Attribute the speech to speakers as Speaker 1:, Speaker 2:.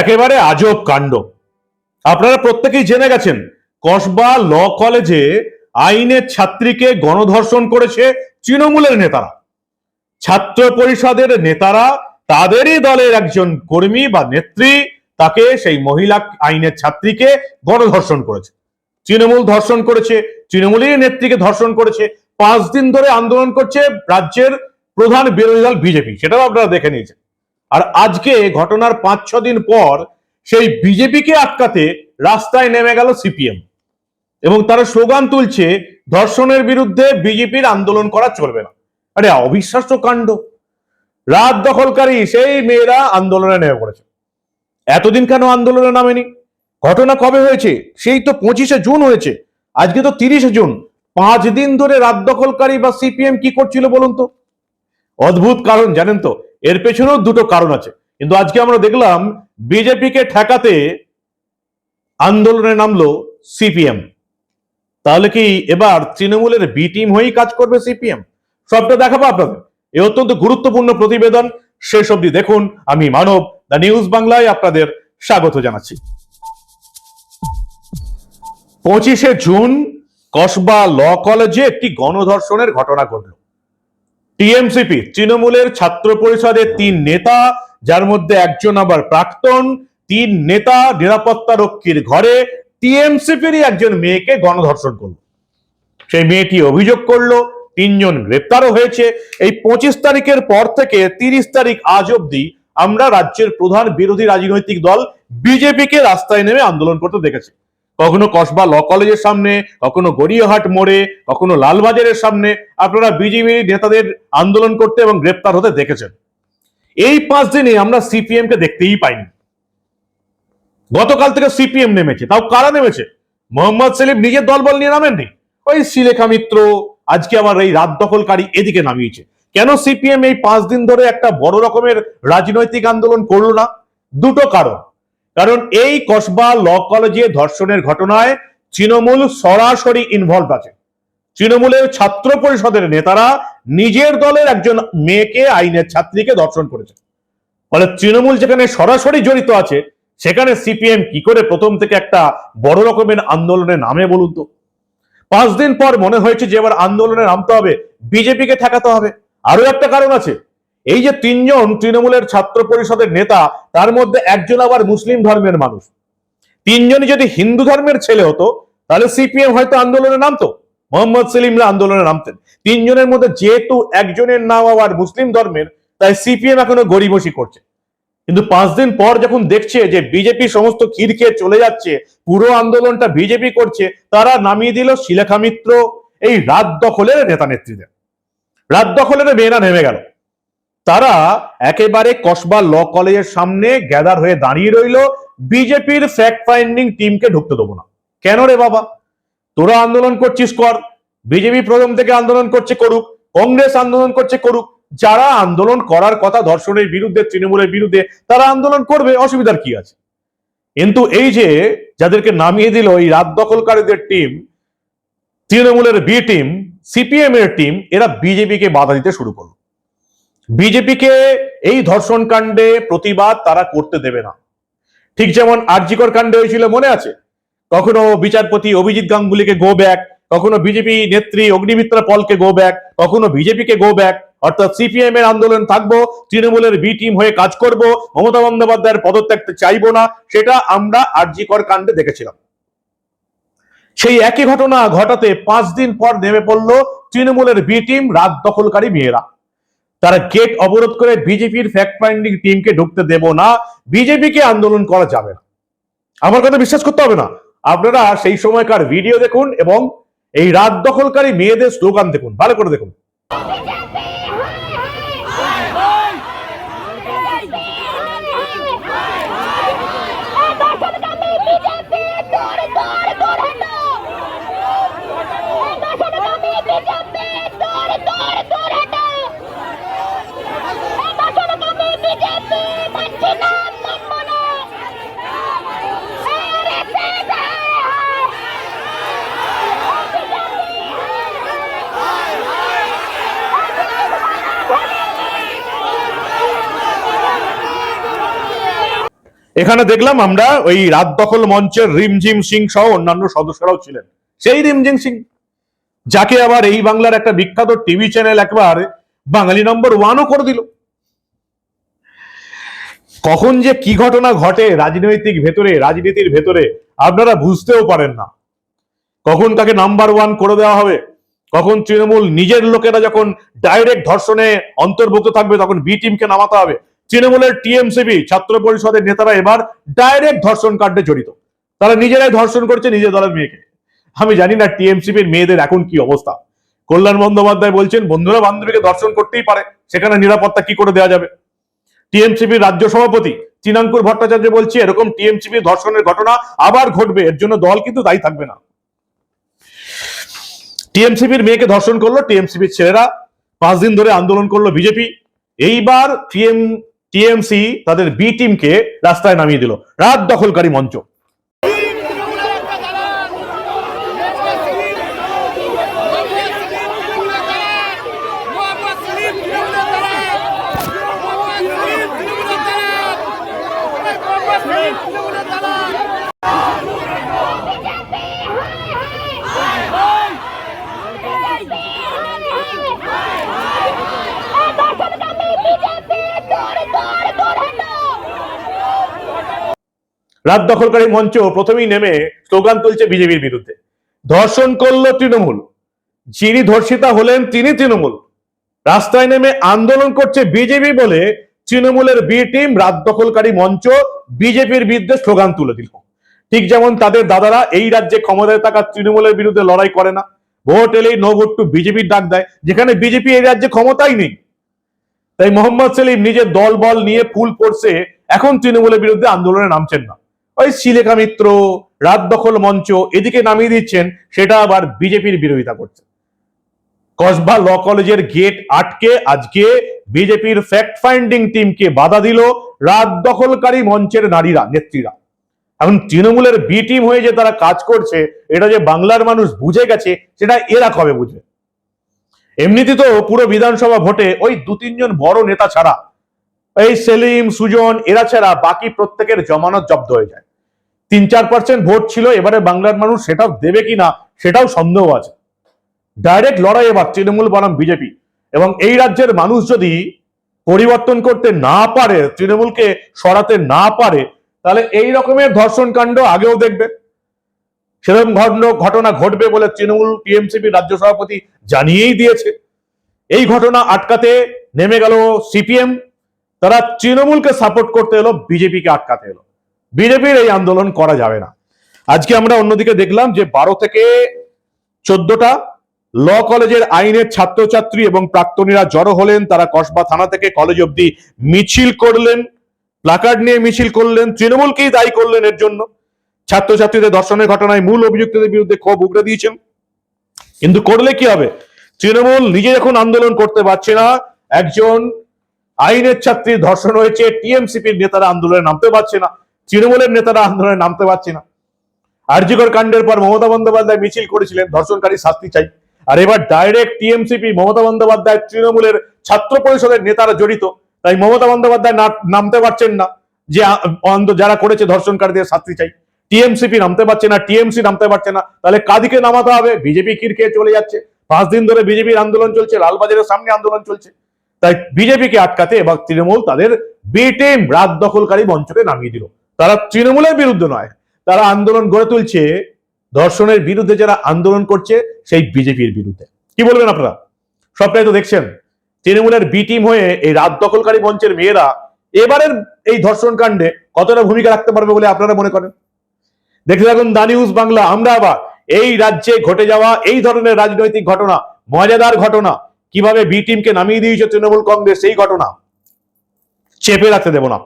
Speaker 1: একেবারে আজব কাণ্ড। আপনারা প্রত্যেকেই জেনে গেছেন, কসবা ল কলেজে আইনের ছাত্রীকে গণধর্ষণ করেছে তৃণমূলের নেতারা। ছাত্র পরিষদের নেতারা তাদেরই দলের একজন কর্মী বা নেত্রী তাকে সেই মহিলা আইনের ছাত্রীকে গণধর্ষণ করেছে। তৃণমূল ধর্ষণ করেছে, তৃণমূলের নেত্রীকে ধর্ষণ করেছে, পাঁচ দিন ধরে আন্দোলন করছে রাজ্যের প্রধান বিরোধী দল বিজেপি। সেটাও আপনারা দেখে নিয়েছেন। আর আজকে ঘটনার পাঁচ, ছ দিন পর সেই বিজেপিকে আটকাতে রাস্তায় নেমে গেল সিপিএম। এবং তারা স্লোগান তুলছে, ধর্ষণের বিরুদ্ধে বিজেপির আন্দোলন করা চলবে না। আরে, অবিশ্বাস্য কাণ্ড। রাত দখলকারী সেই মেয়েরা আন্দোলনে নেমে পড়েছে। এতদিন কেন আন্দোলনে নামেনি? ঘটনা কবে হয়েছে? সেই তো পঁচিশে জুন হয়েছে। আজকে তো তিরিশে জুন। পাঁচ দিন ধরে রাত দখলকারী বা সিপিএম কি করছিল বলুন তো? অদ্ভুত কারণ, জানেন তো এর পেছনেও দুটো কারণ আছে। কিন্তু আজকে আমরা দেখলাম বিজেপিকে ঠেকাতে আন্দোলনে নামলো সিপিএম। তাহলে কি এবার তৃণমূলের বি টিম হয়েই কাজ করবে সিপিএম? সবটা দেখাবো আপনাদের। এই অত্যন্ত গুরুত্বপূর্ণ প্রতিবেদন। শেষ অবধি দেখুন। আমি মানব, দ্য নিউজ বাংলায় আপনাদের স্বাগত জানাচ্ছি। পঁচিশে জুন কসবা ল কলেজে একটি গণধর্ষণের ঘটনা ঘটল। টিএমসিপি, তৃণমূলের ছাত্র পরিষদের তিন নেতা, যার মধ্যে একজন আবার প্রাক্তন। তিন নেতা নিরাপত্তা রক্ষীর ঘরে টিএমসিপিরই একজন মেয়েকে গণধর্ষণ করল। সেই মেয়েটি অভিযোগ করল, তিনজন গ্রেপ্তারও হয়েছে। এই পঁচিশ তারিখের পর থেকে তিরিশ তারিখ আজ অব্দি আমরা রাজ্যের প্রধান বিরোধী রাজনৈতিক দল বিজেপিকে রাস্তায় নেমে আন্দোলন করতে দেখেছি। কখনো কসবা ল কলেজের সামনে, কখনো গড়িয়াহাট মোড়ে, কখনো লালবাজারের সামনে আপনারা বিজেপি নেতাদের আন্দোলন করতে এবং গ্রেপ্তার হতে দেখেছেন। এই পাঁচ দিনে আমরা সিপিএম কে দেখতেই পাইনি। গতকাল থেকে সিপিএম নেমেছে। তাও কারা নেমেছে? মোহাম্মদ সেলিম নিজের দলবল নিয়ে নামেননি? ওই শিলেখা মিত্র আজকে আমার এই রাত দখলকারী এদিকে নামিয়েছে। কেন সিপিএম এই পাঁচ দিন ধরে একটা বড় রকমের রাজনৈতিক আন্দোলন করল না? দুটো কারণ। কারণ এই কসবা ল কলেজে ধর্ষণের ঘটনায় তৃণমূল সরাসরি ইনভলভ আছে। তৃণমূলের ছাত্র পরিষদের নেতারা নিজের দলের একজন মেয়েকে, আইনের ছাত্রীকে ধর্ষণ করেছে ফলে তৃণমূল যেখানে সরাসরি জড়িত আছে, সেখানে সিপিএম কি করে প্রথম থেকে একটা বড় রকমের আন্দোলনে নামে বলুন তো? পাঁচ দিন পর মনে হয়েছে যে এবার আন্দোলনে নামতে হবে, বিজেপিকে ঠেকাতে হবে। আরও একটা কারণ আছে এই যে তিনজন তৃণমূলের ছাত্র পরিষদের নেতা, তার মধ্যে একজন আবার মুসলিম ধর্মের মানুষ। তিনজনই যদি হিন্দু ধর্মের ছেলে হতো, তাহলে সিপিএম হয়তো আন্দোলনে নামতো। মোহাম্মদ সেলিমরা আন্দোলনে নামতেন। তিনজনের মধ্যে যেহেতু একজনের নাম আবার মুসলিম ধর্মের, তাই সিপিএম এখনও গরিবসি করছে। কিন্তু পাঁচ দিন পর যখন দেখছে যে বিজেপি সমস্ত ক্ষীর খেয়ে চলে যাচ্ছে, পুরো আন্দোলনটা বিজেপি করছে, তারা নামিয়ে দিল শিলেখা মিত্র, এই রাত দখলের নেতা নেত্রীদের। রাত দখলের মেয়েরা নেমে গেল। তারা একেবারে কসবা ল কলেজের সামনে গ্যাদার হয়ে দাঁড়িয়ে রইল। বিজেপির ফ্যাক্ট ফাইন্ডিং টিমকে ঢুকতে দেবো না। কেন রে বাবা? তোরা আন্দোলন করছিস কর। বিজেপি প্রথম থেকে আন্দোলন করছে করুক, কংগ্রেস আন্দোলন করছে করুক। যারা আন্দোলন করার কথা ধর্ষণের বিরুদ্ধে, তৃণমূলের বিরুদ্ধে, তারা আন্দোলন করবে, অসুবিধার কি আছে? কিন্তু এই যে যাদেরকে নামিয়ে দিল এই রাত দখলকারীদের টিম তৃণমূলের বি টিম সিপিএম এর টিম এরা বিজেপিকে বাধা দিতে শুরু করল। বিজেপিকে এই ধর্ষণ কাণ্ডে প্রতিবাদ তারা করতে দেবে না। ঠিক যেমন আরজিকর কাণ্ডে হয়েছিল, মনে আছে? কখনো বিচারপতি অভিজিৎ গাঙ্গুলিকে গো ব্যাক কখনো বিজেপি নেত্রী অগ্নিমিত্রা পলকে গো ব্যাক কখনো বিজেপিকে গো ব্যাক অর্থাৎ সিপিএম এর আন্দোলন থাকব, তৃণমূলের বি টিম হয়ে কাজ করব, মমতা বন্দ্যোপাধ্যায়ের পদত্যাগ চাইব না, সেটা আমরা আরজিকর কাণ্ডে দেখেছিলাম। সেই একই ঘটনা ঘটাতে পাঁচ দিন পর নেমে পড়ল তৃণমূলের বি টিম রাত দখলকারী মেয়েরা। তারা গেট অবরোধ করে বিজেপির ফ্যাক্ট ফাইন্ডিং টিমকে ঢুকতে দেব না। বিজেপিকে আন্দোলন করা যাবে না। আমার কথা বিশ্বাস করতে হবে না। আপনারা সেই সময়কার ভিডিও দেখুন এবং এই রাত দখলকারী মেয়েদের স্লোগান দেখুন। ভালো করে দেখুন। এখানে দেখলাম আমরা ওই রাত দখল মঞ্চের রিমঝিম সিং সহ অন্যান্য সদস্যরাও ছিলেন। সেই রিমঝিম সিং, যাকে আবার এই বাংলার একটা বিখ্যাত টিভি চ্যানেল একবার বাঙালি নম্বর ওয়ানও করে দিল। কখন যে কি ঘটনা ঘটে রাজনৈতিক ভেতরে, রাজনীতির ভেতরে, আপনারা বুঝতেও পারেন না। কখন তাকে নাম্বার ওয়ান করে দেওয়া হবে, কখন তৃণমূল নিজের লোকেরা যখন ডাইরেক্ট ধর্ষণে অন্তর্ভুক্ত থাকবে, তখন বি টিমকে নামাতে হবে তৃণমূলের টিএমসিবি ছাত্র পরিষদের নেতারা এবার ডাইরেক্ট ধর্ষণ কাণ্ডে জড়িত। তারা নিজেরাই ধর্ষণ করছে, নিজের দলের মেয়েকে। আমি জানি না টিএমসিপির মেয়েদের এখন কি অবস্থা। কল্যাণ বন্দ্যোপাধ্যায় বলছেন, বন্ধুরা, বান্ধবীকে দর্শন করতেই পারে, সেখানে নিরাপত্তা কি করে দেওয়া যাবে? টিএমসিপির রাজ্য সভাপতি চিনাঙ্কুর ভট্টাচার্য বলছে, এরকম টিএমসিপি ধর্ষণের ঘটনা আবার ঘটবে, এর জন্য দল কিন্তু দায়ী থাকবে না। টিএমসিপির মেয়েকে ধর্ষণ করল টিএমসিপির ছেলেরা পাঁচ দিন ধরে আন্দোলন করল বিজেপি। এইবার টিএম টিএমসি তাদের বি টিমকে রাস্তায় নামিয়ে দিল। রাত দখলকারী মঞ্চ। রাত দখলকারী মঞ্চ প্রথমেই নেমে স্লোগান তুলছে বিজেপির বিরুদ্ধে। ধর্ষণ করল তৃণমূল। যিনি ধর্ষিতা হলেন তিনি তৃণমূল। রাস্তায় নেমে আন্দোলন করছে বিজেপি বলে তৃণমূলের বি টিম রাত দখলকারী মঞ্চ বিজেপির বিরুদ্ধে স্লোগান তুলে দিল। ঠিক যেমন তাদের দাদারা এই রাজ্যে ক্ষমতায় থাকা তৃণমূলের বিরুদ্ধে লড়াই করে না। ভোট এলেই নো টু বিজেপির ডাক দেয়। যেখানে বিজেপি এই রাজ্যে ক্ষমতাই নেই। তাই মোহাম্মদ সেলিম নিজের দল বল নিয়ে ফুল পড়ছে এখন তৃণমূলের বিরুদ্ধে আন্দোলনে নামছেন না। ওই শিলেখা মিত্র, রাত দখল মঞ্চ এদিকে নামিয়ে দিচ্ছেন, সেটা আবার বিজেপির বিরোধিতা করছে। কসবা ল কলেজের গেট আটকে আজকে বিজেপির ফ্যাক্ট ফাইন্ডিং টিমকে বাধা দিল রাত দখলকারী মঞ্চের নারীরা, নেত্রীরা। এখন তৃণমূলের বি টিম হয়ে যে তারা কাজ করছে, এটা যে বাংলার মানুষ বুঝে গেছে, সেটা এরা কবে বুঝবে? এমনিতে তো পুরো বিধানসভা ভোটে ওই দু তিনজন বড় নেতা ছাড়া, এই সেলিম, সুজন, এরা ছাড়া বাকি প্রত্যেকের জমানত জব্দ হয়ে যায়। তিন চার পার্সেন্ট ভোট ছিল, এবারে বাংলার মানুষ সেটাও দেবে কিনা সেটাও সন্দেহ আছে। ডাইরেক্ট লড়াই এবার তৃণমূল, বনাম বিজেপি। এবং এই রাজ্যের মানুষ যদি পরিবর্তন করতে না পারে, তৃণমূলকে সরাতে না পারে, তাহলে এই রকমের ধর্ষণ কাণ্ড আগেও দেখবে। সেরকম ঘটনা ঘটনা ঘটবে বলে তৃণমূল, টিএমসিপি রাজ্য সভাপতি জানিয়েই দিয়েছে। এই ঘটনা আটকাতে নেমে গেল সিপিএম। তারা তৃণমূলকে সাপোর্ট করতে এলো, বিজেপিকে আটকাতে এলো। বিজেপির এই আন্দোলন করা যাবে না। আজকে আমরা অন্যদিকে দেখলাম যে বারো থেকে চোদ্দটা ল কলেজের আইনের ছাত্রছাত্রী এবং প্রাক্তনীরা জড়ো হলেন, তারা কসবা থানা থেকে কলেজ অবধি মিছিল করলেন, প্লাকার্ড নিয়ে মিছিল করলেন, তৃণমূলকেই দায়ী করলেন এর জন্য। ছাত্রছাত্রীদের ধর্ষণের ঘটনায় মূল অভিযুক্তদের বিরুদ্ধে ক্ষোভ উগড়ে দিয়েছেন। কিন্তু করলে কি হবে? তৃণমূল নিজে যখন আন্দোলন করতে পারছে না। একজন আইনের ছাত্রী ধর্ষণ হয়েছে, টিএমসিপির নেতারা আন্দোলনে নামতে পারছে না। তৃণমূলের নেতারা আন্দোলনে নামতে পারছে না। আরজিকর কাণ্ডের পর মমতা বন্দ্যোপাধ্যায় মিছিল করেছিলেন, ধর্ষণকারী শাস্তি চাই। আর এবার ডাইরেক্ট টিএমসিপি মমতা বন্দ্যোপাধ্যায় তৃণমূলের ছাত্র পরিষদের নেতারা জড়িত। তাই মমতা বন্দ্যোপাধ্যায় নামতে পারছেন না যে যারা করেছে ধর্ষণকারীদের শাস্তি চাই। টিএমসিপি নামতে পারছে না টিএমসি নামতে পারছে না। তাহলে কাদিকে নামাতে হবে? বিজেপি কির খেয়ে চলে যাচ্ছে? পাঁচ দিন ধরে বিজেপির আন্দোলন চলছে, লালবাজারের সামনে আন্দোলন চলছে। তাই বিজেপিকে আটকাতে এবং তৃণমূল তাদের বি টিম রাত দখলকারী মঞ্চকে নামিয়ে দিল। তারা তৃণমূলের বিরুদ্ধে নয়, তারা আন্দোলন গড়ে তুলছে, ধর্ষণের বিরুদ্ধে যারা আন্দোলন করছে, সেই বিজেপির বিরুদ্ধে। কি বলবেন আপনারা? সবটাই তো দেখছেন, তৃণমূলের বি টিম হয়ে এই রাত দখলকারী মঞ্চের মেয়েরা এবারের এই ধর্ষণ কাণ্ডে কতটা ভূমিকা রাখতে পারবে বলে আপনারা মনে করেন? দেখতে থাকুন দা নিউজ বাংলা, আমরা আবার এই রাজ্যে ঘটে যাওয়া এই ধরনের রাজনৈতিক ঘটনা, মজাদার ঘটনা, কীভাবে বি টিমকে নামিয়ে দিয়েছে তৃণমূল কংগ্রেস এই ঘটনা চেপে রাখতে দেব না।